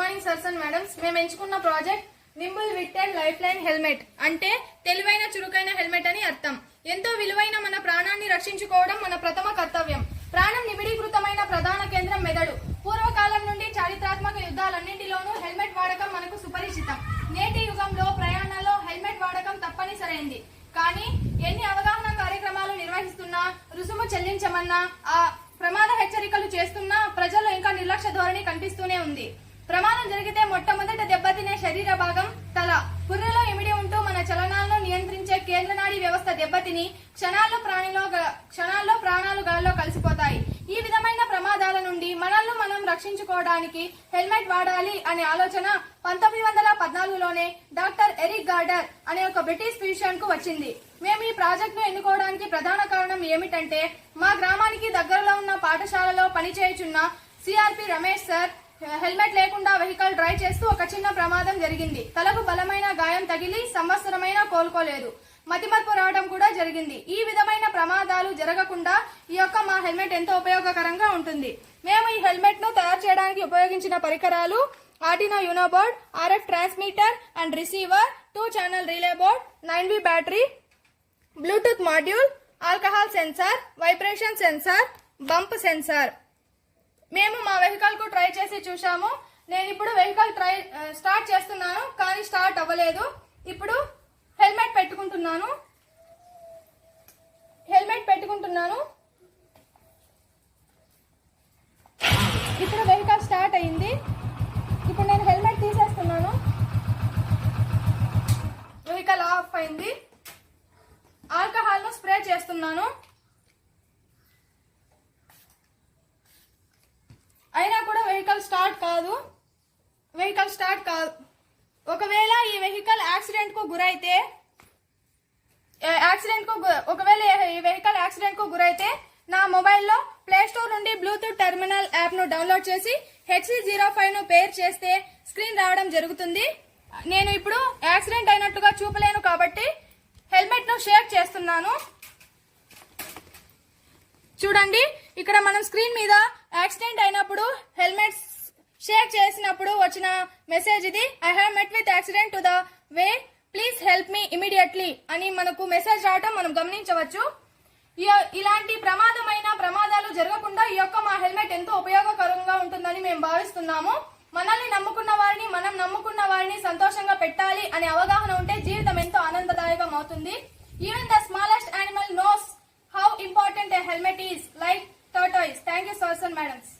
Morning sirs and madams మేము ఎంచుకున్న project nimble witted lifeline helmet. అంటే తెలివైన చురుకైన హెల్మెట్ అని అర్థం. ఎంతో విలువైన మన ప్రాణాన్ని రక్షించుకోవడం మన ప్రథమ కర్తవ్యం. ప్రాణం నిబిడీకృతమైన ప్రధాన కేంద్రం మెదడు. పూర్వకాలం నుండి చారిత్రాత్మక యుద్ధాలన్నింటిలోనూ హెల్మెట్ వాడకం మనకు సుపరిచితం. నేటి యుగంలో ప్రయాణాల్లో హెల్మెట్ వాడకం తప్పనిసరైంది. కానీ ఎన్ని అవగాహన కార్యక్రమాలు నిర్వహిస్తున్నా రుసుము చెల్లించమన్నా ఆ ప్రమాద హెచ్చరికలు చేస్తున్నా ప్రజల్లో ఇంకా నిర్లక్ష్య ధోరణి కనిపిస్తూనే ఉంది. ప్రమాదం జరిగితే మొట్టమొదట దెబ్బతినే శరీర భాగం తల. పుర్రెలో ఇమిడి ఉంటూ మన చలనాలను నియంత్రించే కేంద్ర నాడీ వ్యవస్థ దెబ్బతిని క్షణాల్లో ప్రాణిలో క్షణాల్లో ప్రాణాలు గాల్లో కలిసిపోతాయి. ఈ విధమైన ప్రమాదాల నుండి మనల్ని మనం రక్షించుకోవడానికి హెల్మెట్ వాడాలి అనే ఆలోచన పంతొమ్మిది వందల పద్నాలుగులోనే డాక్టర్ ఎరిక్ గార్డర్ అనే ఒక బ్రిటిష్ ఫిజిషియన్కు వచ్చింది. మేము ఈ ప్రాజెక్ట్ను ఎన్నుకోవడానికి ప్రధాన కారణం ఏమిటంటే మా గ్రామానికి దగ్గరలో ఉన్న పాఠశాలలో పనిచేయుచున్న సిఆర్పి రమేష్ సార్ హెల్మెట్ లేకుండా వెహికల్ డ్రైవ్ చేస్తూ ఒక చిన్న ప్రమాదం జరిగింది. తలకు బలమైన గాయం తగిలి సంవత్సరమైన కోలుకోలేదు. మతిమర్పు రావడం కూడా జరిగింది. ఈ విధమైన ప్రమాదాలు జరగకుండా ఈ యొక్క మా హెల్మెట్ ఎంతో ఉపయోగకరంగా ఉంటుంది. మేము ఈ హెల్మెట్ను తయారు చేయడానికి ఉపయోగించిన పరికరాలు Arduino Uno board RF transmitter and receiver two channel relay board nine V battery Bluetooth module alcohol sensor vibration sensor bump sensor. మేము మా వెహికల్కు ట్రై చేసి చూసాము నేను ఇప్పుడు వెహికల్ ట్రై స్టార్ట్ చేస్తున్నాను కానీ స్టార్ట్ అవ్వలేదు. ఇప్పుడు హెల్మెట్ పెట్టుకుంటున్నాను. హెల్మెట్ పెట్టుకుంటున్నాను. ఇప్పుడు వెహికల్ స్టార్ట్ అయింది. ఇప్పుడు నేను హెల్మెట్ తీసేస్తున్నాను. వెహికల్ ఆఫ్ అయింది. ఆల్కహాల్ను స్ప్రే చేస్తున్నాను అయినా కూడా వెహికల్ స్టార్ట్ కాదు. వెహికల్ స్టార్ట్ కాదు ఒకవేళ ఈ వెహికల్ యాక్సిడెంట్కు గురైతే యాక్సిడెంట్కు ఒకవేళ ఈ వెహికల్ యాక్సిడెంట్కు గురైతే నా మొబైల్లో ప్లే స్టోర్ నుండి బ్లూటూత్ టెర్మినల్ యాప్ను డౌన్లోడ్ చేసి హెచ్సి జీరో ఫైవ్ను పేర్ చేస్తే స్క్రీన్ రావడం జరుగుతుంది. నేను ఇప్పుడు యాక్సిడెంట్ అయినట్టుగా చూపలేను కాబట్టి హెల్మెట్ను షేర్ చేస్తున్నాను. చూడండి ఇక్కడ మనం స్క్రీన్ మీద యాక్సిడెంట్ అయినప్పుడు హెల్మెట్ షేర్ చేసినప్పుడు వచ్చిన మెసేజ్ ఇది. I have met with accident to the way please help me immediately అని మనకు మెసేజ్ రావటం మనం గమనించవచ్చు. ఇలాంటి ప్రమాదమైన ప్రమాదాలు జరగకుండా ఈ యొక్క మా హెల్మెట్ ఎంతో ఉపయోగకరంగా ఉంటుందని మేము భావిస్తున్నాము. మనల్ని నమ్ముకున్న వారిని మనం నమ్ముకున్న వారిని సంతోషంగా పెట్టాలి అనే అవగాహన ఉంటే జీవితం ఎంతో ఆనందదాయకం అవుతుంది ఈవెన్ ద స్మాలెస్ట్ మేడం